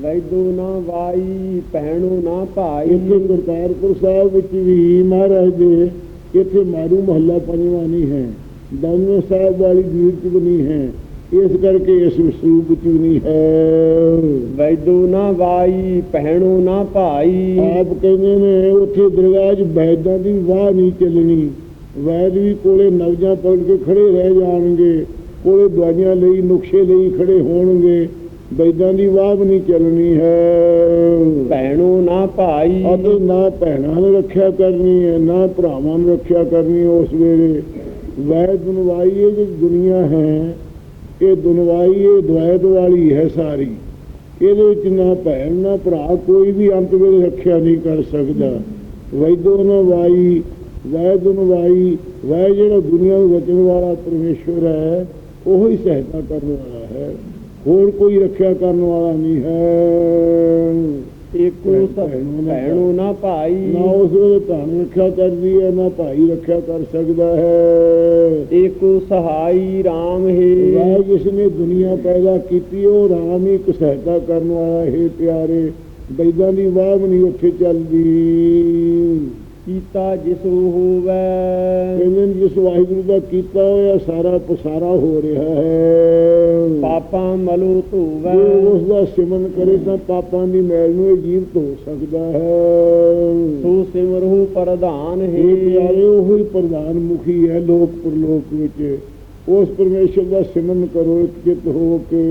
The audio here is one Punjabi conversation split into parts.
ਵੈਦੋ ਨਾ ਵਾਈ ਪਹਿਣੋ ਨਾ ਭਾਈ। ਇੱਥੇ ਕਰਤਾਰਪੁਰ ਸਾਹਿਬ ਵਿੱਚ ਵੀ ਮਹਾਰਾਜ ਦੇ ਇੱਥੇ ਮਾਰੂ ਮਹੱਲਾ ਪੰਜਵਾਂ ਨਹੀਂ ਹੈ। ਦਮਨ ਸਾਹਿਬ ਵਾਲੀ ਗੀਤ ਚ ਵੀ ਨਹੀਂ ਹੈ। ਇਸ ਕਰਕੇ ਇਸ ਸਰੂਪ ਵਿੱਚ ਨਹੀਂ ਹੈ। ਵੈਦੋ ਨਾ ਵਾਈ ਪਹਿਣੋ ਨਾ ਭਾਈ। ਆਪ ਕਹਿੰਦੇ ਨੇ ਉੱਥੇ ਦਰਗਾਹ 'ਚ ਵੈਦਾਂ ਦੀ ਵਾਹ ਨਹੀਂ ਚੱਲਣੀ। ਵੈਦ ਵੀ ਕੋਲੇ ਨਵਜਾਂ ਪੜ ਕੇ ਖੜੇ ਰਹਿ ਜਾਣਗੇ। ਕੋਲੇ ਦਵਾਈਆਂ ਲਈ ਨੁਕਸ਼ੇ ਲਈ ਖੜੇ ਹੋਣਗੇ। ਵੈਦਾਂ ਦੀ ਵਾਹ ਨਹੀਂ ਚੱਲਣੀ ਹੈ। ਪਹਿਣੋ ਨਾ ਭਾਈ। ਅਤੇ ਨਾ ਭੈਣਾਂ ਨੂੰ ਰੱਖਿਆ ਕਰਨੀ ਹੈ ਨਾ ਭਰਾਵਾਂ ਨੂੰ ਰੱਖਿਆ ਕਰਨੀ ਉਸ ਵੇਲੇ। ਵੈਦ ਦੁਨਵਾਈ ਇਹ ਜਿਹੜੀ ਦੁਨੀਆ ਹੈ ਇਹ ਦੁਨਵਾਈ ਇਹ ਦਵੈਤ ਵਾਲੀ ਹੈ ਸਾਰੀ। ਇਹਦੇ ਵਿੱਚ ਨਾ ਭੈਣ ਨਾ ਭਰਾ ਕੋਈ ਵੀ ਅੰਤ ਵੇਲੇ ਰੱਖਿਆ ਨਹੀਂ ਕਰ ਸਕਦਾ। ਵੈਦੋ ਨਵਾਈ ਵੈਦ ਨਵਾਈ ਵੈ ਜਿਹੜਾ ਦੁਨੀਆ ਨੂੰ ਰਚਣ ਵਾਲਾ ਪਰਮੇਸ਼ਵਰ ਹੈ ਉਹ ਹੀ ਸਹਾਇਤਾ ਕਰਨ ਵਾਲਾ ਹੈ। ਹੋਰ ਕੋਈ ਰੱਖਿਆ ਕਰਨ ਵਾਲਾ ਨਹੀਂ ਹੈ। ਸਭ ਭੈਣੋ ਨਾ ਭਾਈ। ਨਾ ਉਸ ਵੇਲੇ ਧਨ ਰੱਖਿਆ ਕਰਦੀ ਹੈ ਨਾ ਭਾਈ ਰੱਖਿਆ ਕਰ ਸਕਦਾ ਹੈ। ਏਕੋ ਸਹਾਈ RAM ਵਾਹ ਹੈ। ਜਿਸ ਨੇ ਦੁਨੀਆ ਪੈਦਾ ਕੀਤੀ ਉਹ ਰਾਮ ਹੀ ਇੱਕ ਸਹਾਇਤਾ ਕਰਨ ਵਾਲਾ ਹੈ ਪਿਆਰੇ। ਬੈਦਾਂ ਦੀ ਵਾਹ ਨਹੀਂ ਉੱਥੇ ਚੱਲਦੀ। ਕੀਤਾ ਜਿਸੋ ਹੋਵੇ। ਕਹਿੰਦੇ ਜਿਸ ਵਾਹਿਗੁਰੂ ਦਾ ਕੀਤਾ ਹੋਇਆ ਸਾਰਾ ਪਸਾਰਾ ਹੋ ਰਿਹਾ ਹੈ। ਪਾਪਾਂ ਮਲੋ ਧੋਵੇ। ਉਸ ਦਾ ਸਿਮਰਨ ਕਰੇ ਤਾਂ ਪਾਪਾਂ ਦੀ ਮੈਲ ਨੂੰ ਇਹ ਜੀਵ ਧੋ ਸਕਦਾ ਹੈ। ਸੋ ਸਿਮਰਹੁ ਪ੍ਰਧਾਨ ਇਹ ਹੈ ਪਿਆਰੇ ਉਹ ਹੀ ਪ੍ਰਧਾਨ ਮੁਖੀ ਹੈ ਲੋਕ ਪਰਲੋਕ ਵਿੱਚ। ਉਸ ਪਰਮੇਸ਼ਰ ਦਾ ਸਿਮਰਨ ਕਰੋ ਇੱਕ ਚਿੱਤ ਹੋ ਕੇ।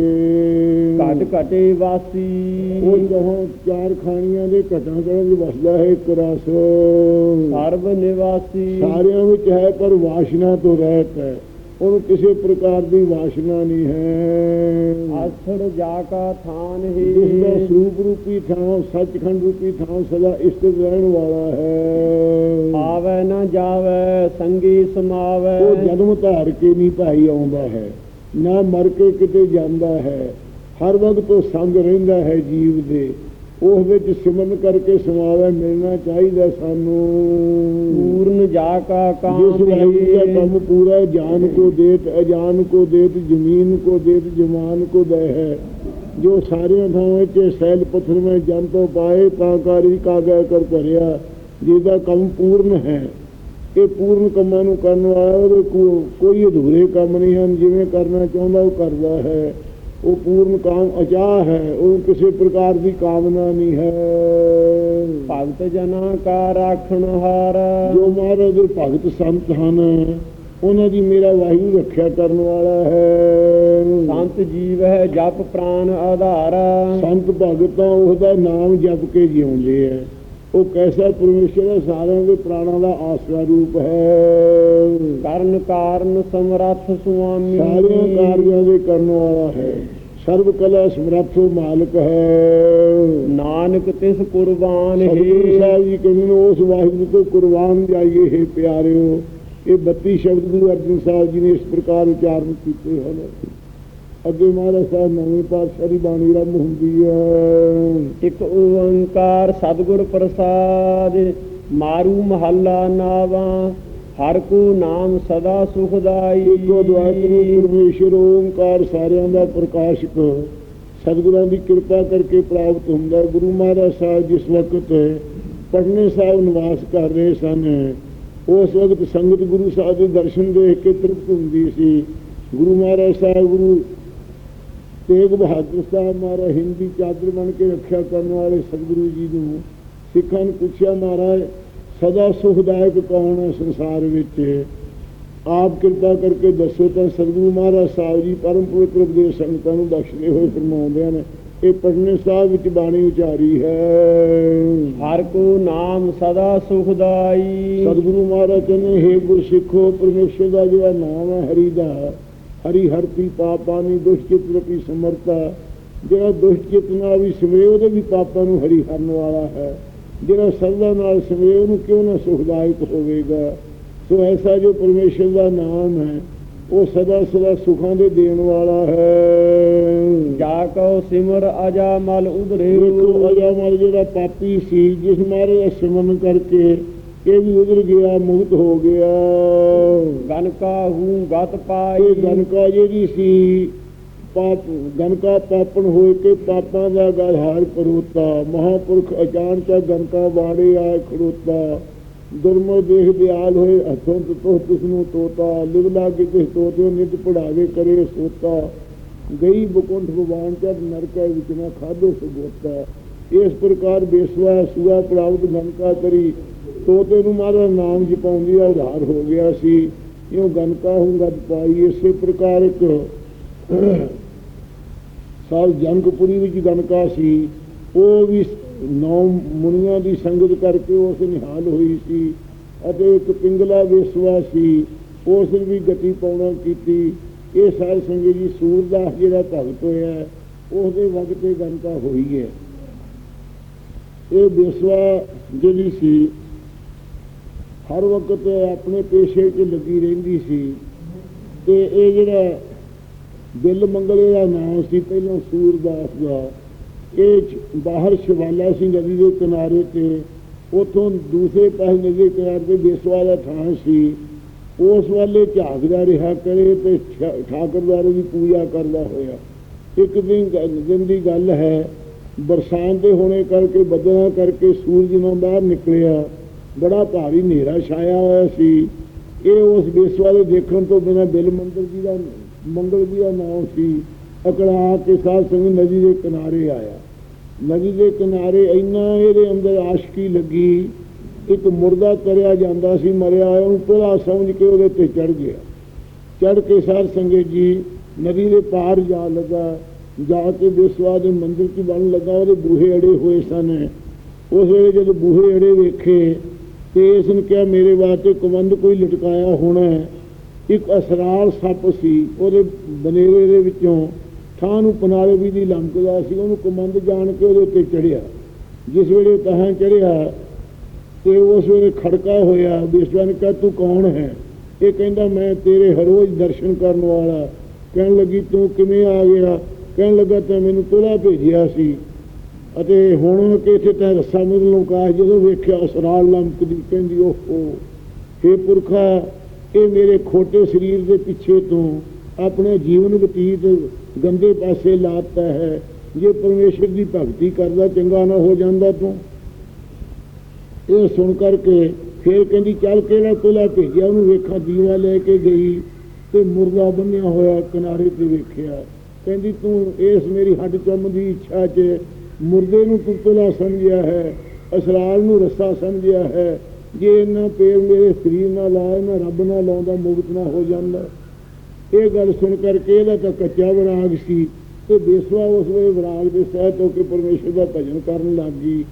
ਘਟ ਘਟੇ ਵਾਸੀ। ਉਹ ਜਹਾਂ ਚਾਰ ਖਾਣੀਆਂ ਦੇ ਘਟਾਂ ਕਰਨ ਵਿੱਚ ਵਸਦਾ ਹੈ ਇੱਕ ਰਸ। ਸਰਬ ਨਿਵਾਸੀ। ਸਾਰਿਆਂ ਵਿੱਚ ਹੈ ਪਰ ਵਾਸ਼ਨਾ ਤੋਂ ਰਹਿਤ ਹੈ। ਉਹਨੂੰ ਕਿਸੇ ਪ੍ਰਕਾਰ ਦੀ ਵਾਸ਼ਨਾ ਨਹੀਂ ਹੈ। ਆਸੜ ਜਾ ਕਾ ਥਾਨ ਹੈ। ਸਰੂਪ ਰੂਪੀ ਥਾਂ ਸੱਚਖੰਡ ਰੂਪੀ ਥਾਂ ਸਦਾ ਇਸਤਿਤ ਰਹਿਣ ਵਾਲਾ ਹੈ। ਆਵੇ ਨਾ ਜਾਵੇ ਸੰਗੀ ਸਮਾਵੇ। ਉਹ ਜਨਮ ਧਾਰ ਕੇ ਨਹੀਂ ਭਾਈ ਆਉਂਦਾ ਹੈ ਨਾ ਮਰ ਕੇ ਕਿਤੇ ਜਾਂਦਾ ਹੈ। ਹਰ ਵਕਤ ਉਹ ਸੰਗ ਰਹਿੰਦਾ ਹੈ ਜੀਵ ਦੇ। ਉਸ ਵਿੱਚ ਸਿਮਰਨ ਕਰਕੇ ਸਮਾਵੇ ਮਿਲਣਾ ਚਾਹੀਦਾ ਸਾਨੂੰ। ਪੂਰਨ ਜਾ ਕਾ ਜਿਸ ਕਾਮ ਵਾਹਿਗੁਰੂ ਦਾ ਕੰਮ ਪੂਰਾ ਜਾਨ ਕੋ ਦੇਤ ਅਜਾਨ ਕੋ ਦੇਤ ਜ਼ਮੀਨ ਕੋ ਦੇਤ ਜਮਾਨ ਕੋ ਦੇ ਹੈ। ਜੋ ਸਾਰਿਆਂ ਥਾਵਾਂ 'ਚ ਸੈਲ ਪੱਥਰ ਵਿੱਚ ਜਨ ਤੋਂ ਪਾਏ ਤਾਂ ਕਾਰੀ ਕਾਗੈ ਕਰ ਭਰਿਆ ਜਿਹਦਾ ਕੰਮ ਪੂਰਨ ਹੈ। ਇਹ ਪੂਰਨ ਕੰਮਾਂ ਨੂੰ ਕਰਨ ਵਾਲਾ ਕੋਈ ਅਧੂਰੇ ਕੰਮ ਨਹੀਂ ਹਨ ਜਿਵੇਂ ਕਰਨਾ ਚਾਹੁੰਦਾ ਉਹ ਕਰਦਾ ਹੈ। ਉਹ ਪੂਰਨ ਕਾਮ ਅਚਾਹ ਹੈ ਉਹ ਕਿਸੇ ਪ੍ਰਕਾਰ ਦੀ ਕਾਮਨਾ ਨਹੀਂ ਹੈ। ਭਗਤ ਜਨਾ ਕਾ ਰਾਖਣ ਹਾਰ। ਜੋ ਮਹਾਰਾਜ ਦੇ ਭਗਤ ਸੰਤ ਹਨ ਉਹਨਾਂ ਦੀ ਮੇਰਾ ਵਾਹਿਗੁਰੂ ਰੱਖਿਆ ਕਰਨ ਵਾਲਾ ਹੈ। ਸੰਤ ਜੀਵ ਹੈ ਜਪ ਪ੍ਰਾਨ ਆਧਾਰ। ਸੰਤ ਭਗਤਾਂ ਉਹਦਾ ਨਾਮ ਜਪ ਕੇ ਜਿਉਂਦੇ ਹੈ। ਉਹ ਕੈਸਾ ਪਰਮੇਸ਼ਰ ਹੈ? ਸਾਰਿਆਂ ਦੇ ਪ੍ਰਾਣਾਂ ਦਾ ਆਸਰਾ ਰੂਪ ਹੈ। ਕਰਨ ਕਾਰਨ ਸਮਰੱਥ ਸੁਆਮੀ। ਸਾਰਿਆਂ ਕਾਰਜਾਂ ਦੇ ਕਰਨ ਵਾਲਾ ਹੈ। ਸਰਬ ਕਲਾ ਸਮਰੱਥੋ ਮਾਲਕ ਹੈ। ਨਾਨਕ ਤਿਸ ਕੁਰਬਾਨ ਸਤਿਗੁਰੂ ਹੈ। ਸਾਹਿਬ ਜੀ ਕਹਿੰਦੇ ਨੇ ਉਸ ਵਾਹਿਗੁਰੂ ਤੋਂ ਕੁਰਬਾਨ ਜਾਈਏ ਹੈ ਪਿਆਰਿਓ। ਇਹ 32 ਸ਼ਬਦ ਗੁਰੂ ਅਰਜਨ ਸਾਹਿਬ ਜੀ ਨੇ ਇਸ ਪ੍ਰਕਾਰ ਉਚਾਰਨ ਕੀਤੇ ਹਨ। ਅੱਗੇ ਮਹਾਰਾਜ ਸਾਹਿਬ ਨਵੇਂ ਪਾਤਸ਼ਾਹ ਦੀ ਬਾਣੀ ਆਰੰਭ ਹੁੰਦੀ ਹੈ। ਇੱਕ ਓੰਕਾਰ ਸਤਿਗੁਰ ਪ੍ਰਸਾਦ ਮਾਰੂ ਮਹੱਲਾ ਨਾਵਾ ਹਰ ਕੋ ਨਾਮ ਸਦਾ ਸੁਖਦਾਈ। ਇੱਕੋ ਦਵਾਇਤ ਪਰਮੇਸ਼ਰ ਓੰਕਾਰ ਸਾਰਿਆਂ ਦਾ ਪ੍ਰਕਾਸ਼ਕ ਸਤਿਗੁਰਾਂ ਦੀ ਕਿਰਪਾ ਕਰਕੇ ਪ੍ਰਾਪਤ ਹੁੰਦਾ। ਗੁਰੂ ਮਹਾਰਾਜ ਸਾਹਿਬ ਜਿਸ ਵਕਤ ਪਟਨੇ ਸਾਹਿਬ ਨਿਵਾਸ ਕਰ ਰਹੇ ਸਨ ਉਸ ਵਕਤ ਸੰਗਤ ਗੁਰੂ ਸਾਹਿਬ ਦੇ ਦਰਸ਼ਨ ਦੇਖ ਕੇ ਤ੍ਰਿਪਤ ਹੁੰਦੀ ਸੀ। ਗੁਰੂ ਮਹਾਰਾਜ ਸਾਹਿਬ ਗੁਰੂ ਤੇਗ ਬਹਾਦਰ ਸਾਹਿਬ ਮਹਾਰਾਜ ਹਿੰਦੀ ਚਾਦਰ ਬਣ ਕੇ ਰੱਖਿਆ ਕਰਨ ਵਾਲੇ ਸਤਿਗੁਰੂ ਜੀ ਨੂੰ ਸਿੱਖਾਂ ਨੂੰ ਪੁੱਛਿਆ ਮਹਾਰਾਜ ਸਦਾ ਸੁਖਦਾਇਕ ਕੌਣ ਹੈ ਸੰਸਾਰ ਵਿੱਚ? ਆਪ ਕਿਰਪਾ ਕਰਕੇ ਦੱਸੋ ਤਾਂ ਸਤਿਗੁਰੂ ਮਹਾਰਾਜ ਸਾਹਿਬ ਜੀ ਪਰਮ ਪਵਿੱਤਰ ਉਪਦੇਸ਼ ਸੰਗਤਾਂ ਨੂੰ ਬਖਸ਼ਦੇ ਹੋਏ ਫਰਮਾਉਂਦੇ ਹਨ ਇਹ ਪਟਨੇ ਸਾਹਿਬ ਵਿੱਚ ਬਾਣੀ ਉਚਾਰੀ ਹੈ। ਹਰ ਕੋ ਨਾਮ ਸਦਾ ਸੁਖਦਾਈ। ਸਤਿਗੁਰੂ ਮਹਾਰਾਜ ਕਹਿੰਦੇ ਹੈ ਗੁਰ ਸਿੱਖੋ ਪਰਮੇਸ਼ਰ ਦਾ ਜਿਹੜਾ ਨਾਮ ਹੈ ਹਰੀ ਦਾ ਹਰੀ ਹਰਤੀ ਪਾਪਾਨੀ ਦੁਸ਼ਚਿਤ ਰੂਪੀ ਸਮਰਤਾ ਜਿਹੜਾ ਦੁਸ਼ਚਿਤ ਨਾਲ ਵੀ ਸਿਮਰੇ ਉਹਦੇ ਵੀ ਪਾਪਾਂ ਨੂੰ ਹਰੀ ਹਰਨ ਵਾਲਾ ਹੈ। ਜਿਹੜਾ ਸਰਦਾ ਨਾਲ ਸਿਮਰੇ ਉਹਨੂੰ ਕਿਉਂ ਨਾ ਸੁਖਦਾਇਕ ਹੋਵੇਗਾ? ਸੋ ਐਸਾ ਜੋ ਪਰਮੇਸ਼ਰ ਦਾ ਨਾਮ ਹੈ ਉਹ ਸਦਾ ਸਦਾ ਸੁਖਾਂ ਦੇ ਦੇਣ ਵਾਲਾ ਹੈ। ਜਾ ਕਉ ਸਿਮਰ ਅਜਾ ਮਲ ਉਧਰੇ। ਦੇਖੋ ਅਜਾਮਲ ਜਿਹੜਾ ਪਾਪੀ ਸੀ ਜਿਸ ਮਾਰੇ ਸਿਮਰਨ ਕਰਕੇ ਇਹ ਵੀ ਉਧਰ ਗਿਆ ਮੁਕਤ ਹੋ ਗਿਆ। ਗਨ ਕਾਹੂ ਗਤ ਪਾਈ। ਗਨਕਾ ਜਿਹੜੀ ਸੀ ਪਾਪ ਗਨਕਾ ਪਾਪਣ ਹੋਏ ਕੇ ਪਾਪਾਂ ਦਾ ਗਾਧਾਰ ਪਰੋਤਾ ਮਹਾਪੁਰਖ ਅਚਾਨਚਾ ਗਨਕਾ ਬਾੜੇ ਆਏ ਖੜੋਤਾ। ਦੁਰਮੋ ਦੇਖ ਦਿਆਲ ਹੋਏ ਹੱਥੋਂ ਤੋ ਤਿਸ ਨੂੰ ਤੋਤਾ। ਲਿਵ ਲਾਗੇ ਤਿਸ ਤੋਤੇ ਨਿਤ ਪੜਾਵੇ ਕਰੇ ਸੋਤਾ। ਗਈ ਬਕੁੰਠ ਭਗਵਾਨ ਚੜ ਨਰਕੈ ਵਿੱਚ ਨਾ ਖਾਦੋ ਸੁਗੋਤਾ। ਇਸ ਪ੍ਰਕਾਰ ਬੇਸਵਾ ਸੁਆ ਪ੍ਰਾਪਤ ਗਨਕਾ ਕਰੀ। ਤੋਤੇ ਨੂੰ ਮਾਰਾ ਨਾਮ ਜਪਾਉਂਦੀ ਦਾ ਉਧਾਰ ਹੋ ਗਿਆ ਸੀ। ਇਉਂ ਗਨਕਾ ਹੂੰ ਗਦ ਪਾਈ, ਇਸੇ ਪ੍ਰਕਾਰ ਇੱਕ ਸਾਲ ਜੰਗਪੁਰੀ ਵਿੱਚ ਗਨਕਾ ਸੀ। ਉਹ ਵੀ ਨੌ ਮੁਨੀਆਂ ਦੀ ਸੰਗਤ ਕਰਕੇ ਉਸ ਨਿਹਾਲ ਹੋਈ ਸੀ ਅਤੇ ਇੱਕ ਪਿੰਗਲਾ ਵੇਸਵਾ ਸੀ। ਉਸ ਨੇ ਵੀ ਗਤੀ ਪਾਉਣਾ ਕੀਤੀ। ਇਹ ਸਾਧ ਸੰਗਤ ਜੀ ਸੂਰਦਾਸ ਜਿਹੜਾ ਭਗਤ ਹੋਇਆ ਉਸ ਦੇ ਵਕਤ ਤੇ ਗਨਕਾ ਹੋਈ ਹੈ। ਇਹ ਵੇਸਵਾ ਜਿਹੜੀ ਸੀ ਹਰ ਵਕਤ ਆਪਣੇ ਪੇਸ਼ੇ 'ਚ ਲੱਗੀ ਰਹਿੰਦੀ ਸੀ ਤੇ ਇਹ ਜਿਹੜਾ ਦਿਲ ਮੰਗਲੇ ਦਾ ਨਾਮ ਸੀ, ਪਹਿਲਾਂ ਸੂਰਦਾਸ ਦਾ, ਇਹ ਬਾਹਰ ਸ਼ਿਵਾਲਾ ਸੀ ਨਦੀ ਦੇ ਕਿਨਾਰੇ ਤੇ, ਉਥੋਂ ਦੂਸਰੇ ਪਾਸੇ ਨਦੀ ਦੇ ਕਿਨਾਰੇ ਤੇ ਬੇਸਵਾ ਦਾ ਥਾਂ ਸੀ। ਉਸ ਵਾਲੇ ਝਾਕਦਾ ਰਿਹਾ ਕਰੇ ਤੇ ਠਾ- ਠਾਕਰਦਾਰੇ ਦੀ ਪੂਜਾ ਕਰਦਾ ਹੋਇਆ। ਇੱਕ ਦਿਨ ਦਿਨ ਦੀ ਗੱਲ ਹੈ, ਬਰਸਾਤ ਦੇ ਹੋਣੇ ਕਰਕੇ, ਬੱਦਲਾਂ ਕਰਕੇ ਸੂਰਜ ਨਾ ਬਾਹਰ ਨਿਕਲਿਆ। ਬੜਾ ਭਾਰੀ ਹਨੇਰਾ ਛਾਇਆ ਹੋਇਆ ਸੀ। ਇਹ ਉਸ ਬੇਸਵਾ ਦੇ ਦੇਖਣ ਤੋਂ ਬਿਨਾਂ ਬਿਲ ਮੰਦਰ ਜੀ ਦਾ ਮੰਗਲ ਜੀ ਦਾ ਨਾਮ ਸੀ। ਅਕੜਾ ਕੇ ਸਾਧ ਸੰਗ ਨਦੀ ਦੇ ਕਿਨਾਰੇ ਆਇਆ। ਨਦੀ ਦੇ ਕਿਨਾਰੇ ਇੰਨਾ ਇਹਦੇ ਅੰਦਰ ਆਸ਼ਕੀ ਲੱਗੀ। ਇੱਕ ਮੁਰਦਾ ਕਰਿਆ ਜਾਂਦਾ ਸੀ, ਮਰਿਆ ਹੋਇਆ, ਉਹਨੂੰ ਭਲਾ ਸਮਝ ਕੇ ਉਹਦੇ ਤੇ ਚੜ ਗਿਆ। ਚੜ ਕੇ ਸਾਧ ਸੰਗਤ ਜੀ ਨਦੀ ਦੇ ਪਾਰ ਜਾ ਲੱਗਾ। ਜਾ ਕੇ ਬੇਸਵਾ ਦੇ ਮੰਦਿਰ 'ਚ ਬਣ ਲੱਗਾ। ਉਹਦੇ ਬੂਹੇ ਅੜੇ ਹੋਏ ਸਨ। ਉਸ ਵੇਲੇ ਜਦੋਂ ਬੂਹੇ ਅੜੇ ਵੇਖੇ ਤੇ ਇਸ ਨੇ ਕਿਹਾ, ਮੇਰੇ ਵਾਸਤੇ ਕਮੰਦ ਕੋਈ ਲਟਕਾਇਆ ਹੋਣਾ ਹੈ। ਇੱਕ ਅਸਰਾਲ ਸੱਪ ਸੀ, ਉਹਦੇ ਬਨੇਰੇ ਦੇ ਵਿੱਚੋਂ ਥਾਂ ਨੂੰ ਪਨਾਰੇ ਵੀ ਦੀ ਲੰਕਦਾ ਸੀ, ਉਹਨੂੰ ਕਮੰਦ ਜਾਣ ਕੇ ਉਹਦੇ ਉੱਤੇ ਚੜਿਆ ਜਿਸ ਵੇਲੇ ਤਹਾਂ ਚੜਿਆ ਤੇ ਉਸ ਵੇਲੇ ਖੜਕਾ ਹੋਇਆ, ਬੇਸਵਾ ਨੇ ਕਿਹਾ, ਤੂੰ ਕੌਣ ਹੈ? ਇਹ ਕਹਿੰਦਾ, ਮੈਂ ਤੇਰੇ ਹਰ ਰੋਜ਼ ਦਰਸ਼ਨ ਕਰਨ ਵਾਲਾ। ਕਹਿਣ ਲੱਗੀ, ਤੂੰ ਕਿਵੇਂ ਆ ਗਿਆ? ਕਹਿਣ ਲੱਗਾ, ਤਾਂ ਮੈਨੂੰ ਤੋਲਾ ਭੇਜਿਆ ਸੀ। ਅਤੇ ਹੁਣ ਕਿ ਇੱਥੇ ਤੈ ਰੱਸਾ ਮੁੱਲ ਲੁਕਾ ਜਦੋਂ ਵੇਖਿਆ ਅਸਰਾਲ ਲੰਕਦੀ ਕਹਿੰਦੀ, ਓਹੋ हे ਪੁਰਖਾ, ਇਹ ਮੇਰੇ ਖੋਟੇ ਸਰੀਰ ਦੇ ਪਿੱਛੇ ਤੋਂ ਆਪਣੇ ਜੀਵਨ ਬਤੀਤ ਗੰਦੇ ਪਾਸੇ ਲਾਤਾ ਹੈ। ਜੇ ਪਰਮੇਸ਼ਰ ਦੀ ਭਗਤੀ ਕਰਦਾ, ਚੰਗਾ ਨਾ ਹੋ ਜਾਂਦਾ ਤੂੰ। ਇਹ ਸੁਣ ਕਰਕੇ ਫਿਰ ਕਹਿੰਦੀ, ਚੱਲ ਕਿਹੜਾ ਤੋਲਾ ਭੇਜਿਆ? ਉਹਨੂੰ ਵੇਖਾਂ, ਦੀਵਾ ਲੈ ਕੇ ਗਈ ਤੇ ਮੁਰਗਾ ਬੰਨਿਆ ਹੋਇਆ ਕਿਨਾਰੇ ਤੇ ਵੇਖਿਆ। ਕਹਿੰਦੀ, ਤੂੰ ਇਸ ਮੇਰੀ ਹੱਡ ਚੰਮ ਦੀ ਇੱਛਾ 'ਚ ਮੁਰਦੇ ਨੂੰ ਪੁਤਲਾ ਸਮਝਿਆ ਹੈ, ਅਸਰਾਲ ਨੂੰ ਰੱਸਾ ਸਮਝਿਆ ਹੈ। ਜੇ ਇਹਨਾਂ ਪੇਰ ਮੇਰੇ ਸਰੀਰ ਨਾਲ ਲਾਏ ਨਾ ਰੱਬ ਨਾਲ ਲਾਉਂਦਾ, ਮੁਕਤ ਨਾ ਹੋ ਜਾਂਦਾ। ਇਹ ਗੱਲ ਸੁਣ ਕਰਕੇ ਇਹਦਾ ਤਾਂ ਕੱਚਾ ਵਿਰਾਗ ਸੀ ਤੇ ਬੇਸਵਾ ਉਸ ਵੇਲੇ ਵਿਰਾਗ ਦੇ ਸਹਿਤ ਹੋ ਕੇ ਪਰਮੇਸ਼ਰ ਦਾ ਭਜਨ ਕਰਨ ਲੱਗ ਗਈ।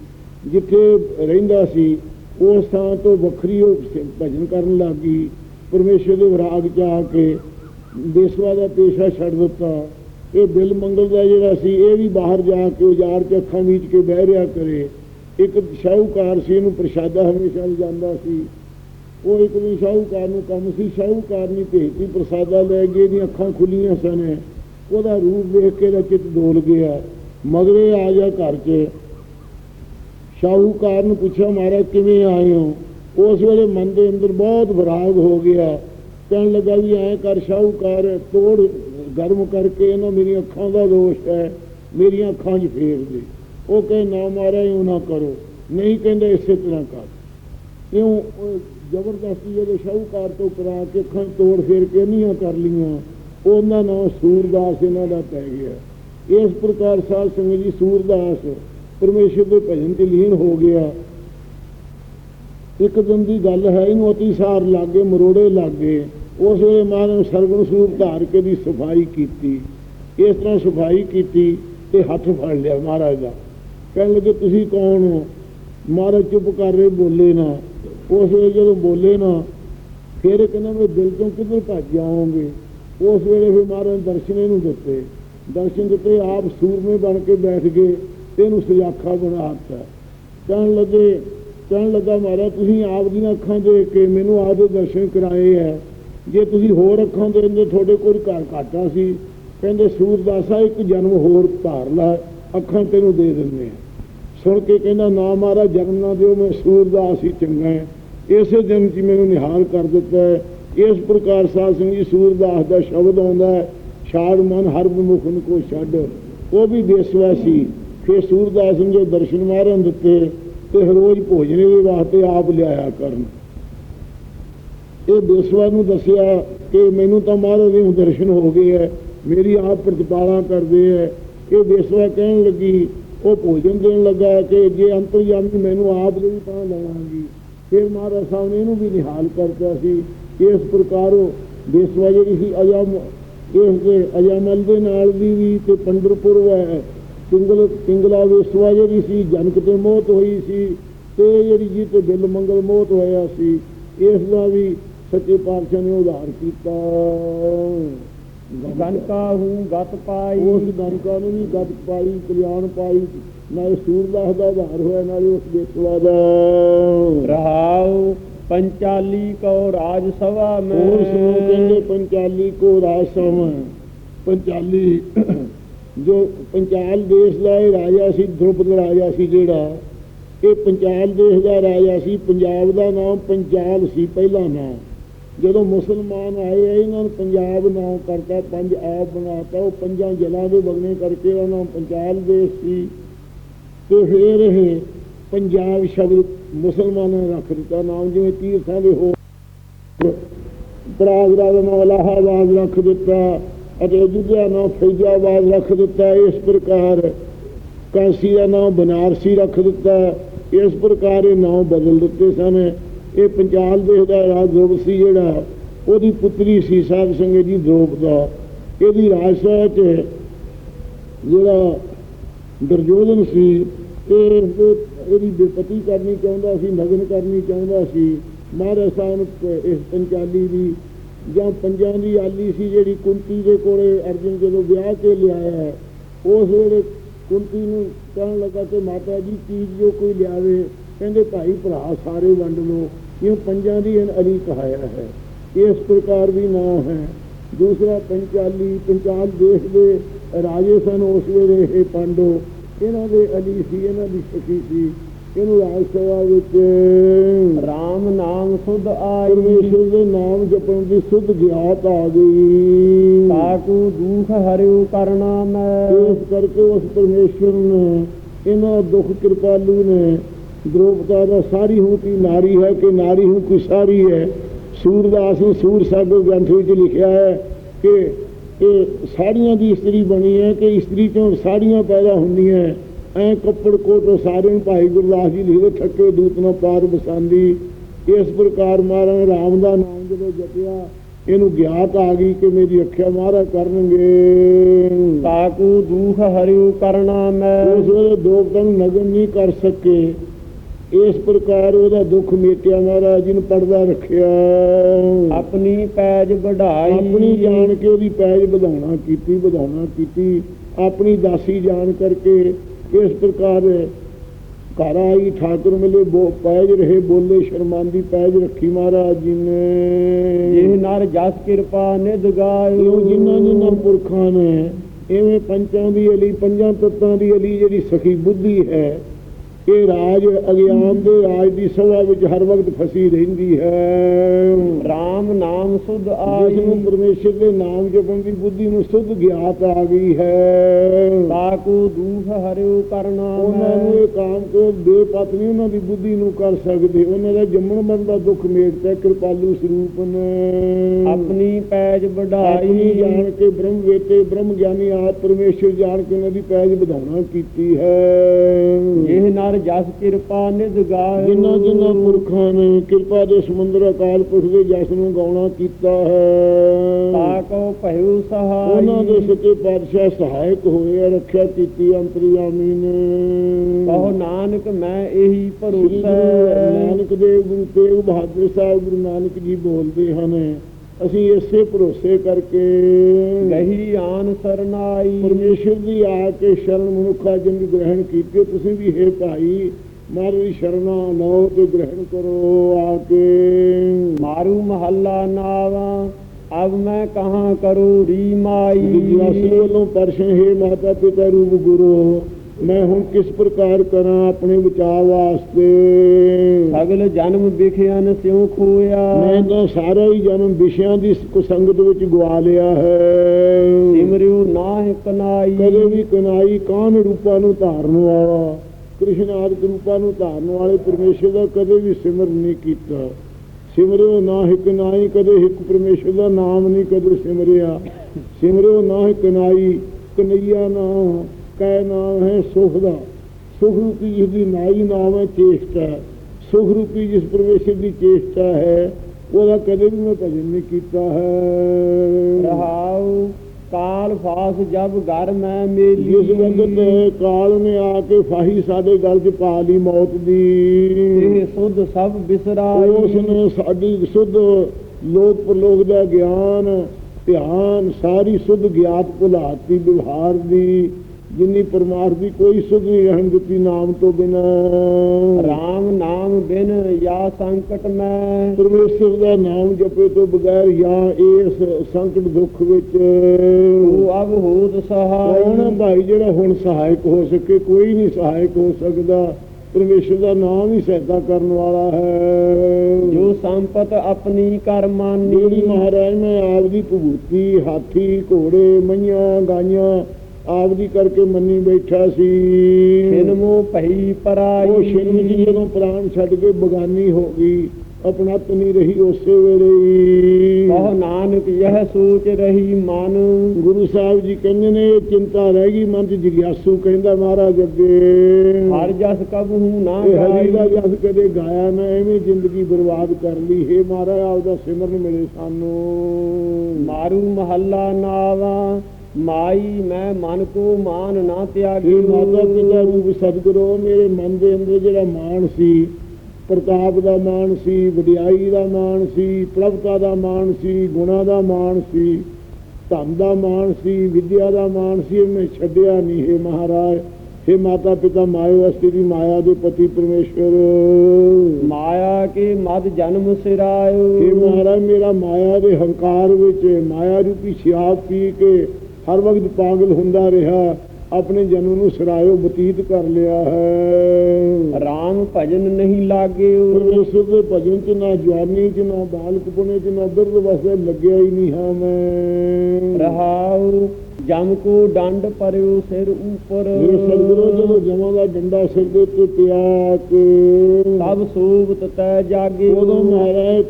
ਜਿੱਥੇ ਰਹਿੰਦਾ ਸੀ, ਉਸ ਥਾਂ ਤੋਂ ਵੱਖਰੀ ਹੋ ਭਜਨ ਕਰਨ ਲੱਗ ਗਈ। ਪਰਮੇਸ਼ਰ ਦੇ ਵਿਰਾਗ ਚ ਆ ਕੇ ਬੇਸਵਾ ਦਾ ਪੇਸ਼ਾ ਛੱਡ ਦਿੱਤਾ। ਇਹ ਦਿਲ ਮੰਗਲ ਦਾ ਜਿਹੜਾ ਸੀ, ਇਹ ਵੀ ਬਾਹਰ ਜਾ ਕੇ ਉਜਾੜ ਕੇ ਅੱਖਾਂ ਮੀਚ ਕੇ ਬਹਿ ਰਿਹਾ ਕਰੇ। ਇੱਕ ਸ਼ਾਹੂਕਾਰ ਸੀ, ਇਹਨੂੰ ਪ੍ਰਸ਼ਾਦਾ ਹਮੇਸ਼ਾ ਲਿਜਾਂਦਾ ਸੀ। ਉਹ ਇੱਕ ਦਿਨ ਸ਼ਾਹੂਕਾਰ ਨੂੰ ਕੰਮ ਸੀ, ਸ਼ਾਹੂਕਾਰ ਨੇ ਭੇਜਤੀ ਪ੍ਰਸਾਦਾ ਲੈ ਗਏ ਦੀਆਂ ਅੱਖਾਂ ਖੁੱਲੀਆਂ ਸਨ। ਉਹਦਾ ਰੂਪ ਵੇਖ ਕੇ ਦਾ ਚਿੱਤ ਡੋਲ ਗਿਆ। ਮਗਰੇ ਆ ਗਿਆ ਘਰ 'ਚ। ਸ਼ਾਹੂਕਾਰ ਨੂੰ ਪੁੱਛਿਆ, ਮਹਾਰਾਜ, ਕਿਵੇਂ ਆਏ ਹੋ? ਉਸ ਵੇਲੇ ਮਨ ਦੇ ਅੰਦਰ ਬਹੁਤ ਵਿਰਾਗ ਹੋ ਗਿਆ। ਕਹਿਣ ਲੱਗਾ ਵੀ, ਐਂ ਕਰ, ਸ਼ਾਹੂਕਾਰ, ਤੋੜ ਗਰਮ ਕਰਕੇ ਇਹਨਾਂ ਮੇਰੀਆਂ ਅੱਖਾਂ ਦਾ ਦੋਸ਼ ਹੈ, ਮੇਰੀਆਂ ਅੱਖਾਂ 'ਚ ਫੇਰ ਦੇ। ਉਹ ਕਹੇ ਨਾ ਮਹਾਰਾਜ ਉਹ ਨਾ ਕਰੋ। ਨਹੀਂ ਕਹਿੰਦੇ, ਇਸੇ ਤਰ੍ਹਾਂ ਕਰ। ਇਉਂ ਜ਼ਬਰਦਸਤੀ ਜਿਹੜੇ ਸ਼ਾਹੂਕਾਰ ਤੋਂ ਕਰਾ ਕੇ ਅੱਖਾਂ 'ਚ ਤੋੜ ਫੇਰ ਕੇ ਨਹੀਂ ਕਰ ਲੀਆਂ ਉਹਨਾਂ ਨਾਮ ਸੂਰਦਾਸ ਇਹਨਾਂ ਦਾ ਪੈ ਗਿਆ। ਇਸ ਪ੍ਰਕਾਰ ਸਾਧ ਸੰਗਤ ਜੀ, ਸੂਰਦਾਸ ਪਰਮੇਸ਼ਰ ਦੇ ਭਜਨ ਤੇ ਲੀਨ ਹੋ ਗਿਆ। ਇੱਕ ਦਿਨ ਦੀ ਗੱਲ ਹੈ, ਇਹਨੂੰ ਅਤੀਸਾਰ ਲਾਗੇ, ਮਰੋੜੇ ਲਾਗੇ। ਉਸ ਵੇਲੇ ਮਹਾਰਾਜ ਸਰਗੁਣ ਸਰੂਪ ਧਾਰ ਕੇ ਦੀ ਸਫ਼ਾਈ ਕੀਤੀ। ਇਸ ਤਰ੍ਹਾਂ ਸਫ਼ਾਈ ਕੀਤੀ ਤੇ ਹੱਥ ਫੜ ਲਿਆ ਮਹਾਰਾਜ ਦਾ। ਕਹਿਣ ਲੱਗੇ, ਤੁਸੀਂ ਕੌਣ ਹੋ? ਮਹਾਰਾਜ ਚੁੱਪ ਕਰ ਰਹੇ, ਬੋਲੇ ਨਾ। ਉਸ ਵੇਲੇ ਜਦੋਂ ਬੋਲੇ ਨਾ, ਫਿਰ ਕਹਿੰਦਾ ਮੈਂ ਦਿਲ ਤੋਂ ਕਿੱਧਰ ਭੱਜ ਜਾਓਗੇ ਉਸ ਵੇਲੇ ਫਿਰ ਮਹਾਰਾਜ ਦਰਸ਼ਨ ਇਹਨੂੰ ਦਿੱਤੇ। ਦਰਸ਼ਨ ਦਿੱਤੇ, ਆਪ ਸੂਰਮੇ ਬਣ ਕੇ ਬੈਠ ਗਏ ਤੇ ਇਹਨੂੰ ਸਜਾਖਾ ਬਣਾ ਦਿੱਤਾ। ਕਹਿਣ ਲੱਗੇ, ਕਹਿਣ ਲੱਗਾ, ਮਹਾਰਾਜ, ਤੁਸੀਂ ਆਪ ਦੀਆਂ ਅੱਖਾਂ ਦੇਖ ਕੇ ਮੈਨੂੰ ਆਪ ਦੇ ਦਰਸ਼ਨ ਕਰਾਏ ਹੈ ਜੇ ਤੁਸੀਂ ਹੋਰ ਅੱਖਾਂ ਦੇ ਅੰਦਰ ਤੁਹਾਡੇ ਕੋਲ ਘਰ ਘਾਟਾ ਸੀ। ਕਹਿੰਦੇ, ਸੂਰਦਾਸਾ ਇੱਕ ਜਨਮ ਹੋਰ ਧਾਰ ਲੈ, ਅੱਖਾਂ ਤੈਨੂੰ ਦੇ ਦਿੰਦੇ ਆ। ਸੁਣ ਕੇ ਕਹਿੰਦਾ, ਨਾ ਮਾਰਾ ਜਨਮ ਨਾ ਦਿਓ, ਮੈਂ ਸੂਰਦਾਸ ਹੀ ਚੰਗਾ ਹੈ। ਇਸੇ ਦਿਨ 'ਚ ਮੈਨੂੰ ਨਿਹਾਲ ਕਰ ਦਿੱਤਾ ਹੈ। ਇਸ ਪ੍ਰਕਾਰ ਸਾਧ ਸਿੰਘ ਜੀ ਸੂਰਦਾਸ ਦਾ ਸ਼ਬਦ ਆਉਂਦਾ ਹੈ, ਛਾੜ ਮਨ ਹਰ ਵਿਮੁਖਨ ਕੋ ਛੱਡ। ਉਹ ਵੀ ਦੇਸਵਾ ਸੀ ਫਿਰ ਸੂਰਦਾਸ ਨੂੰ ਜੋ ਦਰਸ਼ਨ ਮਾਰਨ ਦਿੱਤੇ, ਤੇ ਰੋਜ਼ ਭੋਜਨ ਦੇ ਵਾਸਤੇ ਆਪ ਲਿਆਇਆ ਕਰਨ। ਇਹ ਦੇਸਵਾ ਨੂੰ ਦੱਸਿਆ ਕਿ ਮੈਨੂੰ ਤਾਂ ਮਹਾਰਾਜ ਦੇ ਦਰਸ਼ਨ ਹੋ ਗਏ ਹੈ ਮੇਰੀ ਆਪ ਪ੍ਰਤਪਾਲਾ ਕਰਦੇ ਹੈ ਇਹ ਦੇਸਵਾ ਕਹਿਣ ਲੱਗੀ, ਉਹ ਭੋਜਨ ਦੇਣ ਲੱਗਾ ਕਿ ਜੇ ਅੰਤਰਯਾਮੀ ਮੈਨੂੰ ਆਪ ਦੇ ਤਾਂ ਲਵਾਂਗੀ ਫਿਰ ਮਹਾਰਾਜ ਸਾਹਿਬ ਨੇ ਇਹਨੂੰ ਵੀ ਨਿਹਾਲ ਕਰਤਾ ਸੀ। ਇਸ ਪ੍ਰਕਾਰ ਉਹ ਦੇਸਵਾ ਜਿਹੜੀ ਸੀ ਅਜਮ ਇਸ ਦੇ ਅਜਮਲ ਦੇ ਨਾਲ ਦੀ ਵੀ ਤੇ ਪੰਡਰਪੁਰ ਹੈ ਪਿੰਗਲ, ਪਿੰਗਲਾ ਵੇਸਵਾ ਜਿਹੜੀ ਸੀ, ਜਨਕ ਤੇ ਮੌਤ ਹੋਈ ਸੀ ਤੇ ਜਿਹੜੀ ਜੀ ਤੇ ਬਿਲ ਮੰਗਲ ਮੌਤ ਹੋਇਆ ਸੀ। ਇਸ ਦਾ ਵੀ ਸੱਚੇ ਪਾਤਸ਼ਾਹ ਨੇ ਉਧਾਰ ਕੀਤਾ। ਗਨਕਾ ਹੂੰ ਗਤ ਪਾਈ। ਉਸ ਗਨਕਾ ਨੂੰ ਵੀ ਗੱਤ ਪਾਈ ਕਲਿਆਣ ਪਾਈ। ਨਾਲੇ ਸੂਰਦਾਸ ਦਾ ਉਧਾਰ ਹੋਇਆ ਨਾਲੇ ਉਸ ਦੇਸਵਾ ਦਾ ਰਹਾਉ ਪੰਚਾਲੀ ਕੋ ਰਾਜ ਸਭਾ ਮੈਂ। ਹੋਰ ਸੁਣੋ ਕਹਿੰਦੇ ਪੰਚਾਲੀ ਕੋ ਰਾਸਮ ਪੰਚਾਲੀ ਜੋ ਪੰਚਾਲ ਦੇਸ਼ ਦਾ ਇਹ ਰਾਜਾ ਸੀ ਧਰੁਪਦ ਰਾਜਾ ਸੀ ਜਿਹੜਾ ਇਹ ਪੰਚਾਲ ਦੇਸ਼ ਦਾ ਰਾਜਾ ਸੀ ਪੰਜਾਬ ਦਾ ਨਾਮ ਪੰਚਾਲ ਸੀ ਪਹਿਲਾ ਨਾਮ। ਜਦੋਂ ਮੁਸਲਮਾਨ ਆਏ ਆ, ਇਹਨਾਂ ਨੂੰ ਪੰਜਾਬ ਨਾਮ ਕਰਤਾ ਪੰਜ ਆਪ ਬਣਾਤਾ ਉਹ ਪੰਜਾਂ ਜਲਾਂ ਦੇ ਵਗਣੇ ਕਰਕੇ ਉਹਦਾ ਨਾਮ ਪੰਚਾਲ ਦੇਸ਼ ਸੀ। ਤੇ ਫਿਰ ਇਹ ਪੰਜਾਬ ਸ਼ਬਦ ਮੁਸਲਮਾਨਾਂ ਨੇ ਰੱਖ ਦਿੱਤਾ ਨਾਮ ਜਿਵੇਂ ਤੀਰਥਾਂ ਦੇ ਹੋ ਪ੍ਰਾਗਰਾ ਦਾ ਨਾਮ ਇਲਾਹਾਬਾਦ ਰੱਖ ਦਿੱਤਾ ਅਤੇ ਅਯੁੱਧਿਆ ਨਾਮ ਫੈਜ਼ਾਬਾਦ ਰੱਖ ਦਿੱਤਾ। ਇਸ ਪ੍ਰਕਾਰ ਕਾਂਸੀ ਦਾ ਨਾਮ ਬਨਾਰਸੀ ਰੱਖ ਦਿੱਤਾ। ਇਸ ਪ੍ਰਕਾਰ ਇਹ ਨਾਮ ਬਦਲ ਦਿੱਤੇ ਸਨ। ਇਹ ਪੰਚਾਲ ਦੇਸ਼ ਦਾ ਰਾਜ ਸੀ ਜਿਹੜਾ, ਉਹਦੀ ਪੁੱਤਰੀ ਸੀ ਸਾਹਿਬ ਸਿੰਘ ਜੀ ਧਰੁਵ ਦਾ। ਇਹਦੀ ਰਾਜਸਭਾ 'ਚ ਜਿਹੜਾ ਦਰਜੋਧਨ ਸੀ ਇਹ ਇਹਦੀ ਬੇਪਤੀ ਕਰਨੀ ਚਾਹੁੰਦਾ ਸੀ, ਨਗਨ ਕਰਨੀ ਚਾਹੁੰਦਾ ਸੀ। ਮਹਾਰਾਜ ਸਾਹਿਬ ਇਸ ਪੰਚਾਲੀ ਦੀ ਜਾਂ ਪੰਜਾਂ ਦੀ ਆਲੀ ਸੀ ਜਿਹੜੀ ਕੁੰਤੀ ਦੇ ਕੋਲੇ ਅਰਜੁਨ ਜਦੋਂ ਵਿਆਹ ਕੇ ਲਿਆਇਆ, ਉਸ ਵੇਲੇ ਕੁੰਤੀ ਨੂੰ ਕਹਿਣ ਲੱਗਾ ਕਿ ਮਾਤਾ ਜੀ, ਚੀਜ਼ ਜੋ ਕੋਈ ਲਿਆਵੇ ਕਹਿੰਦੇ ਭਾਈ ਭਰਾ ਸਾਰੇ ਵੰਡ ਲਓ। ਇਹ ਪੰਜਾਂ ਦੀ ਅਲੀ ਕਹਾਇਆ ਹੈ। ਇਸ ਪ੍ਰਕਾਰ ਵੀ ਨਾਮ ਹੈ। ਦੂਸਰਾ ਪੰਚਾਲੀ ਪੰਚਾਲ ਦੇਸ਼ ਦੇ ਰਾਜੇ ਸਨ ਉਸ ਵੇਲੇ ਇਹ ਪਾਂਡੋ। ਇਹਨਾਂ ਦੇ ਅਲੀ ਸੀ ਇਹਨਾਂ ਦੀ ਸਖੀ ਸੀ। ਇਹਨੂੰ ਰਾਜ ਸਭਾ ਵਿੱਚ RAM ਨਾਮ ਸੁਧ ਆਈ। ਪਰਮੇਸ਼ਰ ਦੇ ਨਾਮ ਜਪਣ ਦੀ ਸੁਧ ਗਿਆਤ ਆ ਗਈ। ਤਾਕੂ ਦੁਖ ਹਰਿਉ ਕਰਨਾ ਮੈਂ। ਇਸ ਕਰਕੇ ਉਸ ਪਰਮੇਸ਼ਰ ਨੇ ਇਹਨਾਂ ਦੁੱਖ ਕਿਰਪਾਲੂ ਨੇ ਦ੍ਰੋਪਦਾ ਦਾ ਸਾਰੀ ਹੂੰ ਕੀ ਨਾਰੀ ਹੈ ਕਿ ਨਾਰੀ ਹੂੰ ਕੀ ਸਾਰੀ ਹੈ? ਸੂਰਦਾਸ ਨੇ ਸੂਰ ਸਾਹਿਬ ਗ੍ਰੰਥ ਵਿੱਚ ਲਿਖਿਆ ਹੈ ਕਿ ਇਹ ਸਾੜੀਆਂ ਦੀ ਇਸਤਰੀ ਬਣੀ ਹੈ ਕਿ ਇਸਤਰੀ ਤੋਂ ਸਾੜੀਆਂ ਪੈਦਾ ਹੁੰਦੀਆਂ ਐ ਕੱਪੜ ਕੋਟ ਸਾਰੇ ਭਾਈ ਗੁਰਦਾਸ ਜੀ ਲਿਖਦੇ ਥੱਕੇ ਦੂਤ ਨਾ ਪਾਰ ਬਸਾਂਦੀ। ਇਸ ਪ੍ਰਕਾਰ ਮਹਾਰਾਜ ਰਾਮ ਦਾ ਨਾਮ ਜਦੋਂ ਜਪਿਆ ਇਹਨੂੰ ਗਿਆਤ ਆ ਗਈ ਕਿ ਮੇਰੀ ਰੱਖਿਆ ਮਹਾਰਾਜ ਕਰਨਗੇ। ਤਾਕੂ ਦੁਖ ਹਰਿਉ ਕਰਨਾ ਮੈਂ। ਉਸ ਵੇਲੇ ਦੋਗਤਾਂ ਨੂੰ ਨਗਨ ਨਹੀਂ ਕਰ ਸਕੇ। ਇਸ ਪ੍ਰਕਾਰ ਉਹਦਾ ਦੁੱਖ ਮੇਟਿਆ ਮਹਾਰਾਜ ਜੀ ਨੂੰ ਪਰਦਾ ਰੱਖਿਆ। ਆਪਣੀ ਪੈਜ ਵਢਾਈ। ਆਪਣੀ ਜਾਣ ਕੇ ਉਹਦੀ ਪੈਜ ਵਧਾਉਣਾ ਕੀਤੀ ਵਧਾਉਣਾ ਕੀਤੀ। ਆਪਣੀ ਦਾਸੀ ਜਾਣ ਕਰਕੇ ਇਸ ਪ੍ਰਕਾਰ ਘਰ ਆਈ ਠਾਕੁਰ ਮਿਲੇ ਬੋ ਪੈਜ ਰਹੇ ਬੋਲੇ ਸ਼ਰਮਾਂਦੀ ਪੈਜ ਰੱਖੀ ਮਹਾਰਾਜ ਜੀ ਨੇ। ਜਿਹ ਨਰ ਜਸ ਕਿਰਪਾ ਨਿਧ ਗਾਇਓ। ਇਹੋ ਜਿਨ੍ਹਾਂ ਜਿਨ੍ਹਾਂ ਪੁਰਖਾਂ ਨੇ ਐਵੇਂ ਪੰਚਾਂ ਦੀ ਅਲੀ ਪੰਜਾਂ ਤੱਤਾਂ ਦੀ ਅਲੀ ਜਿਹੜੀ ਸਖੀ ਬੁੱਧੀ ਹੈ ਇਹ ਰਾਜ ਅਗਿਆਨ ਦੇ ਰਾਜ ਦੀ ਸਭਾ ਵਿੱਚ ਹਰ ਵਕਤ ਫਸੀ ਰਹਿੰਦੀ ਹੈ। RAM ਨਾਮ ਸੁਧ ਆਈ। ਨੂੰ ਪਰਮੇਸ਼ਰ ਦੇ ਨਾਮ ਜਪਣ ਦੀ ਬੁੱਧੀ ਨੂੰ ਸੁਧ ਗਿਆਤ ਆ ਗਈ ਹੈ। ਤਾਕੂ ਦੁਖ ਹਰਿਉ ਕਰਨਾ ਉਹਨਾਂ ਨੂੰ ਇਹ ਕਾਮ ਕੋ ਬੇਪਤ ਨਹੀਂ ਉਹਨਾਂ ਦੀ ਬੁੱਧੀ ਨੂੰ ਕਰ ਸਕਦੇ। ਉਹਨਾਂ ਦਾ ਜੰਮਣ ਮਰਨ ਦਾ ਦੁੱਖ ਮੇਟਦਾ ਕਿਰਪਾਲੂ ਸਰੂਪ ਨੇ। ਆਪਣੀ ਪੈਜ ਵਢਾਈ ਜਾਣ ਕੇ ਬ੍ਰਹਮ ਵੇਤੇ ਬ੍ਰਹਮ ਗਿਆਨੀ ਆਪ ਪਰਮੇਸ਼ਰ ਜਾਣ ਕੇ ਉਹਨਾਂ ਦੀ ਪੈਜ ਵਧਾਉਣਾ ਕੀਤੀ ਹੈ। ਜਿਹ ਨਰ ਜਸ ਕਿਰਪਾ ਨਿਧ ਗਾਇਓ। ਜਿਨ੍ਹਾਂ ਜਿਨ੍ਹਾਂ ਪੁਰਖਾਂ ਨੇ ਕਿਰਪਾ ਦੇ ਸਮੁੰਦਰ ਅਕਾਲ ਪੁਰਖ ਦੇ ਜਸ ਨੂੰ ਗਾਉਣਾ ਕੀਤਾ ਹੈ। ਤਾਕੋ ਭਇਉ ਸਹਾਈ। ਉਹਨਾਂ ਦੇ ਸੱਚੇ ਪਾਤਸ਼ਾਹ ਸਹਾਇਕ ਹੋਏ ਰੱਖਿਆ ਕੀਤੀ ਅੰਤਰਯਾਮੀ ਨੇ। ਕਹੋ ਨਾਨਕ ਮੈਂ ਇਹੀ ਭਰੋਸਾ ਨਾਨਕ ਦੇਵ ਗੁਰੂ ਤੇਗ ਬਹਾਦਰ ਸਾਹਿਬ ਗੁਰੂ ਨਾਨਕ ਜੀ ਬੋਲਦੇ ਹਨ ਅਸੀਂ ਇਸੇ ਭਰੋਸੇ ਕਰਕੇ ਗਹੀ ਆਨ ਸਰਨਾਈ। ਪਰਮੇਸ਼ਰ ਦੀ ਆ ਕੇ ਸ਼ਰਨ ਮਨੁੱਖਾ ਜਨ ਗ੍ਰਹਿਣ ਕੀਤੇ ਤੁਸੀਂ ਵੀ ਹੈ ਭਾਈ ਮਾਰੀ ਸ਼ਰਨਾ ਲਓ ਤੇ ਗ੍ਰਹਿਣ ਕਰੋ ਆ ਕੇ। ਮਾਰੂ ਮਹੱਲਾ ਨਾਵਾ ਅਬ ਮੈਂ ਕਹਾਂ ਕਰੂ ਰੀ ਮਾਈ ਜਿਗਿਆਸੂ ਵੱਲੋਂ ਪਰਸ਼ਨ ਹੈ ਮਾਤਾ ਪਿਤਾ ਰੂਪ ਗੁਰੂ। ਮੈਂ ਹੁਣ ਕਿਸ ਪ੍ਰਕਾਰ ਕਰਾਂ ਆਪਣੇ ਬਚਾਅ ਵਾਸਤੇ? ਸਗਲ ਜਨਮ ਵਿਖਿਆਨ ਸਿਉ ਖੋਇਆ। ਮੈਂ ਤਾਂ ਸਾਰਾ ਹੀ ਜਨਮ ਵਿਸ਼ਿਆਂ ਦੀ ਕੁਸੰਗਤ ਵਿੱਚ ਗਵਾ ਲਿਆ ਹੈ। ਸਿਮਰਿਉ ਨਾਹਿ ਕਨਾਈ। ਕਦੇ ਵੀ ਕਨਾਈ ਕਾਨ ਰੂਪਾਂ ਨੂੰ ਧਾਰਨ ਵਾਲਾ ਕ੍ਰਿਸ਼ਨ ਆਦਿ ਰੂਪਾਂ ਨੂੰ ਧਾਰਨ ਵਾਲੇ ਪਰਮੇਸ਼ਰ ਦਾ ਕਦੇ ਵੀ ਸਿਮਰਨ ਨਹੀਂ ਕੀਤਾ। ਸਿਮਰਿਓ ਨਾ ਹਿਕ ਨਾਈ ਕਦੇ ਹਿਕ ਪਰਮੇਸ਼ਰ ਦਾ ਨਾਮ ਨਹੀਂ ਕਦੇ ਸਿਮਰਿਆ। ਸਿਮਰਿਓ ਨਾ ਹਿਕ ਨਾਈ ਕਨਈਆ ਨਾਮ। ਕੈ ਨਾਮ ਹੈ ਸੁਖ ਦਾ ਸੁਖ ਰੂਪੀ ਜਿਸ ਦੀ ਨਾਈ ਨਾਮ ਹੈ ਚੇਸ਼ਟਾ। ਸੁਖ ਰੂਪੀ ਜਿਸ ਪਰਮੇਸ਼ਰ ਦੀ ਚੇਸ਼ਟਾ ਹੈ ਉਹਦਾ ਕਦੇ ਵੀ ਮੈਂ ਭਜਨ ਨਹੀਂ ਕੀਤਾ ਹੈ। ਰਹਾਉ ਕਾਲ ਫਾਸ ਜਬ ਘਰ ਮੈਂ ਮੇਲੀ। ਜਿਸ ਵਕਤ ਕਾਲ ਨੇ ਆ ਕੇ ਫਾਹੀ ਸਾਡੇ ਗਲ 'ਚ ਪਾ ਲਈ ਮੌਤ ਦੀ। ਇਹ ਸੁਧ ਸਭ ਬਿਸਰਾਈ। ਉਸ ਨੇ ਸਾਡੀ ਸੁਧ ਲੋਕ ਪ੍ਰਲੋਕ ਦਾ ਗਿਆਨ ਧਿਆਨ ਸਾਰੀ ਸੁਧ ਗਿਆਤ ਭੁਲਾਤੀ ਵਿਵਹਾਰ ਦੀ। ਜਿੰਨੀ ਪਰਮਾਰਥ ਦੀ ਕੋਈ ਰਹਿਣ ਦਿੱਤੀ ਨਾਮ ਤੋਂ ਬਿਨਾ। ਰਾਮ ਨਾਮ ਬਿਨ ਯਾ ਸੰਕਟ ਮੈਂ। ਪਰਮੇਸ਼ਰ ਦਾ ਨਾਮ ਜਪੇ ਤੋਂ ਬਗੈਰ ਜਾਂ ਇਸ ਸੰਕਟ ਦੁੱਖ ਵਿੱਚ। ਤੂੰ ਅਬ ਹੋਤ ਕੌਣ ਸਹਾਈ ਹੈ ਭਾਈ ਜਿਹੜਾ ਹੁਣ ਸਹਾਇਕ ਹੋ ਸਕੇ? ਕੋਈ ਨਹੀਂ ਸਹਾਇਕ ਹੋ ਸਕਦਾ। ਪਰਮੇਸ਼ਰ ਦਾ ਨਾਮ ਹੀ ਸਹਾਇਤਾ ਕਰਨ ਵਾਲਾ ਹੈ। ਜੋ ਸੰਪਤ ਆਪਣੀ ਕਰ ਜਿਹੜੀ ਮਹਾਰਾਜ ਮੈਂ ਆਪਦੀ ਭੂਤੀ ਹਾਥੀ ਘੋੜੇ ਮਈਆਂ ਗਾਈਆਂ ਆਪਦੀ ਕਰਕੇ ਮੰਨੀ ਬੈਠਾ ਸੀ। ਛਿਨਮੋ ਭਈ ਪਰਾਈ। ਉਹ ਸ਼ਰਮ ਜੀ ਜਦੋਂ ਪ੍ਰਾਣ ਛੱਡ ਕੇ ਬਗਾਨੀ ਹੋ ਗਈ ਆਪਣਤ ਨਹੀਂ ਰਹੀ ਉਸੇ ਵੇਲੇ ਕਹੋ ਨਾਨਕ ਯਹ ਸੋਚ ਰਹੀ ਮਨ। ਗੁਰੂ ਸਾਹਿਬ ਜੀ ਕਹਿੰਦੇ ਨੇ ਇਹ ਚਿੰਤਾ ਰਹਿ ਗਈ ਮਨ ਚ ਜਿਗਿਆਸੂ ਕਹਿੰਦਾ ਮਹਾਰਾਜ ਅੱਗੇ। ਹਰ ਜਸ ਕਬਹੂ ਨਾ ਇਹ ਹਰੀ ਦਾ ਜਸ ਕਦੇ ਗਾਇਆ ਨਾ ਐਵੇਂ ਜ਼ਿੰਦਗੀ ਬਰਬਾਦ ਕਰ ਲਈ। ਹੇ ਮਹਾਰਾਜ ਆਪਦਾ ਸਿਮਰਨ ਮਿਲੇ ਸਾਨੂੰ। ਮਾਰੂ ਮਹੱਲਾ ਨਾਵਾ। ਮਾਈ ਮੈਂ ਮਨ ਕੋ ਮਾਨ ਨਾ ਤਿਆਗੀ। ਮਾਤਾ ਪਿਤਾ ਰੂਪ ਸਤਿਗੁਰੂ ਮੇਰੇ ਮਨ ਦੇ ਅੰਦਰ ਜਿਹੜਾ ਮਾਣ ਸੀ ਪ੍ਰਤਾਪ ਦਾ ਮਾਣ ਸੀ ਵਡਿਆਈ ਦਾ ਮਾਣ ਸੀ ਪ੍ਰਭਤਾ ਦਾ ਮਾਣ ਸੀ ਗੁਣਾ ਦਾ ਮਾਣ ਸੀ ਧਨ ਦਾ ਮਾਣ ਸੀ ਵਿਦਿਆ ਦਾ ਮਾਣ ਸੀ ਮੈਂ ਛੱਡਿਆ ਨਹੀਂ ਹੈ ਮਹਾਰਾਜ। हे ਮਾਤਾ ਪਿਤਾ ਮਾਇਓ ਅਸਤੀ ਦੀ ਮਾਇਆ ਦੇ ਪਤੀ ਪਰਮੇਸ਼ਵਰ। ਮਾਇਆ ਕੇ ਮਦ ਜਨਮ ਸਿਰਾਇਓ। हे ਮਹਾਰਾਜ ਮੇਰਾ ਮਾਇਆ ਦੇ ਹੰਕਾਰ ਵਿੱਚ ਮਾਇਆ ਰੂਪੀ ਸ਼ਿਆਬ ਪੀ ਕੇ ਹਰ ਵਕਤ ਪਾਗਲ ਹੁੰਦਾ ਰਿਹਾ ਆਪਣੇ ਜਨਮ ਨੂੰ ਸਰਾਇਓ ਬਤੀਤ ਕਰ ਲਿਆ ਹੈ। ਰਾਮ ਭਜਨ ਨਹੀਂ ਲਾਗਿਓ। ਪਰਮੇਸ਼ਰ ਦੇ ਭਜਨ ਚ ਨਾ ਜਵਾਨੀ ਚ ਨਾ ਬਾਲਕਪੁਣੇ ਚ ਨਾ ਦਰਦ ਵਸੇ ਲੱਗਿਆ ਹੀ ਨਹੀਂ ਹਾਂ ਮੈਂ। ਰਹਾਉ ਜਮ ਕੋ ਡੰਡ ਪਰਿਓ ਸਿਰ ਉਪਰ। ਮੇਰੇ ਸਤਿਗੁਰੂ ਜਦੋਂ ਜਮਾਂ ਦਾ ਡੰਡਾ ਸਿਰ ਦੇ ਉੱਤੇ ਪਿਆ ਕਿ। ਸਭ ਸੋਭਤ ਤੈ ਜਾਗੇ ਉਦੋਂ ਮਹਾਰਾਜ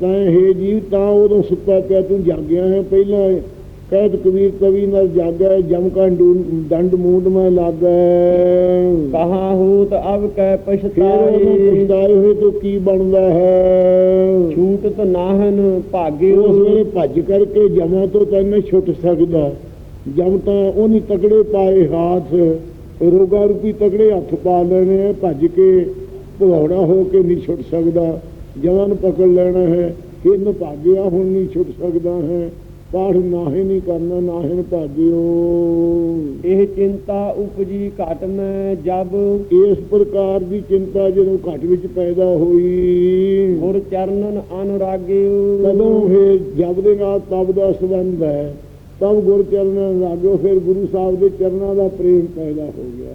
ਤਾਂ ਹੈ ਜੀਵ ਤਾਂ ਉਦੋਂ ਸੁੱਤਾ ਪਿਆ ਤੂੰ ਜਾਗਿਆ ਹੈ ਪਹਿਲਾਂ। ਕਹਿਤ ਕਬੀਰ ਕਵੀ ਨਾਲ ਜਾਗਾ ਜਮ ਕਾ ਡੰਡ ਮੂੰਡ ਮੈਂ ਲਾਗਾ। ਕਹਾ ਹੋਤ ਅਬ ਕੈ ਪਛਤਾਏ ਪਛਤਾਏ ਹੋਏ ਤੋਂ ਕੀ ਬਣਦਾ ਹੈ? ਛੂਟਤ ਨਾਹਨ ਉਸ ਭਾਗਿਓ ਵੇਲੇ ਭੱਜ ਕਰਕੇ ਜਮਾਂ ਤੋਂ ਤਾਂ ਨਹੀਂ ਛੁੱਟ ਸਕਦਾ ਜਮ ਤਾਂ ਉਹਨੀ ਤਕੜੇ ਪਾਏ ਹੱਥ ਰੋਗਾ ਰੂਪੀ ਤਕੜੇ ਹੱਥ ਪਾ ਲੈਣੇ ਭੱਜ ਕੇ ਭਗੌੜਾ ਹੋ ਕੇ ਨਹੀਂ ਛੁੱਟ ਸਕਦਾ। ਜਮਾਂ ਨੂੰ ਪਕੜ ਲੈਣਾ ਹੈ ਇਹਨ ਭਾਗਿਆ ਹੁਣ ਨਹੀਂ ਛੁੱਟ ਸਕਦਾ ਹੈ। ਪਾਠ ਨਾਹੇ ਨਹੀਂ ਕਰਨਾ ਨਾਹੇ ਭਾਗਿਓ ਇਹ ਚਿੰਤਾ ਉਪਜੀ ਘਟ ਮੈਂ ਜਬ। ਇਸ ਪ੍ਰਕਾਰ ਦੀ ਚਿੰਤਾ ਜਦੋਂ ਘਟ ਵਿੱਚ ਪੈਦਾ ਹੋਈ। ਗੁਰ ਚਰਨਨ ਅਨੁਰਾਗਿਓ। ਕਦੋਂ ਇਹ ਜਬ ਦੇ ਨਾਲ ਤਬ ਦਾ ਸੰਬੰਧ ਹੈ। ਤਬ ਗੁਰ ਚਰਨਾਂ ਲਾਗੋ ਫਿਰ ਗੁਰੂ ਸਾਹਿਬ ਦੇ ਚਰਨਾਂ ਦਾ ਪ੍ਰੇਮ ਪੈਦਾ ਹੋ ਗਿਆ।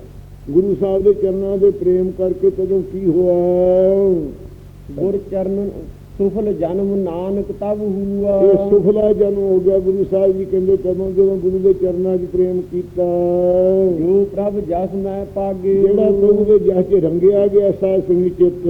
ਗੁਰੂ ਸਾਹਿਬ ਦੇ ਚਰਨਾਂ ਦੇ ਪ੍ਰੇਮ ਕਰਕੇ ਤਦੋਂ ਕੀ ਹੋਇਆ? ਗੁਰ ਚਰਨਨ ਸੁਫਲ ਜਨਮ ਨਾਨਕ ਤਬ ਹੁਆ। ਇਹ ਸੁਫਲਾ ਜਨਮ ਹੋ ਗਿਆ। ਗੁਰੂ ਸਾਹਿਬ ਜੀ ਕਹਿੰਦੇ ਤਦੋਂ ਜਦੋਂ ਗੁਰੂ ਦੇ ਚਰਨਾਂ 'ਚ ਪ੍ਰੇਮ ਕੀਤਾ। ਜੋ ਪ੍ਰਭ ਜਸ ਮੈਂ ਪਾਗੇ। ਜਿਹੜਾ ਪ੍ਰਭੂ ਦੇ ਜਸ 'ਚ ਰੰਗਿਆ ਗਿਆ ਸਾਧ ਸੰਗੀ ਚਿੱਤ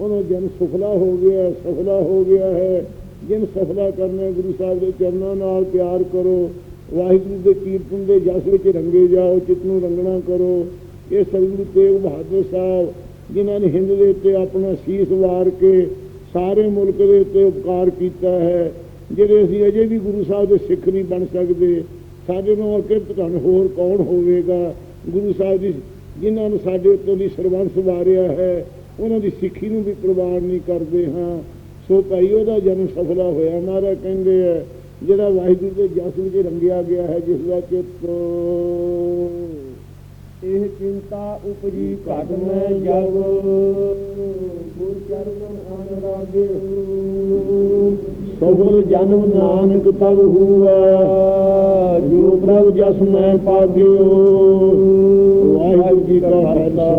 ਉਹਨੂੰ ਜਨ ਸੁਫਲਾ ਹੋ ਗਿਆ ਸਫਲਾ ਹੋ ਗਿਆ ਹੈ। ਜਿਨ ਸਫਲਾ ਕਰਨਾ ਗੁਰੂ ਸਾਹਿਬ ਦੇ ਚਰਨਾਂ ਨਾਲ ਪਿਆਰ ਕਰੋ। ਵਾਹਿਗੁਰੂ ਦੇ ਕੀਰਤਨ ਦੇ ਜਸ ਵਿੱਚ ਰੰਗੇ ਜਾਓ ਚਿੱਤ ਨੂੰ ਰੰਗਣਾ ਕਰੋ। ਇਹ ਸਤਿਗੁਰੂ ਤੇਗ ਬਹਾਦਰ ਸਾਹਿਬ ਜਿਨ੍ਹਾਂ ਨੇ ਹਿੰਦ ਦੇ ਉੱਤੇ ਆਪਣਾ ਸੀਸ ਵਾਰ ਕੇ ਸਾਰੇ ਮੁਲਕ ਦੇ ਉੱਤੇ ਉਪਕਾਰ ਕੀਤਾ ਹੈ। ਜਿਹੜੇ ਅਸੀਂ ਅਜੇ ਵੀ ਗੁਰੂ ਸਾਹਿਬ ਦੇ ਸਿੱਖ ਨਹੀਂ ਬਣ ਸਕਦੇ, ਸਾਡੇ ਨੂੰ ਕਿਰਤ ਧਨ ਹੋਰ ਕੌਣ ਹੋਵੇਗਾ? ਗੁਰੂ ਸਾਹਿਬ ਦੀ ਜਿਨ੍ਹਾਂ ਨੂੰ ਸਾਡੇ ਉੱਤੋਂ ਦੀ ਸਰਬੰਸ ਵਾਰਿਆ ਹੈ, ਉਹਨਾਂ ਦੀ ਸਿੱਖੀ ਨੂੰ ਵੀ ਪ੍ਰਵਾਨ ਨਹੀਂ ਕਰਦੇ ਹਾਂ। ਸੋ ਭਾਈ, ਉਹਦਾ ਜਨਮ ਸਫਲਾ ਹੋਇਆ। ਮਹਾਰਾਜ ਕਹਿੰਦੇ ਆ, ਜਿਹੜਾ ਵਾਹਿਗੁਰੂ ਦੇ ਜਸ ਵਿੱਚ ਰੰਗਿਆ ਗਿਆ ਹੈ, ਜਿਸ ਦਾ ਚਿੱਤ ਇਹ ਚਿੰਤਾ ਉਪਜੀ ਘਟ ਮੈਂ ਜਗ? ਗੁਰ ਚਰਨ ਅਨਰਾਗੇ ਸਫਲ ਜਨਮ ਨਾਨਕ ਤਬ ਹੁਆ ਜੋ ਪ੍ਰਭ ਜਸ ਮੈਂ ਪਾਗਿਓ ਵਾਹਿਗੁਰੂ ਜੀ ਕਾ ਖਾਲਸਾ।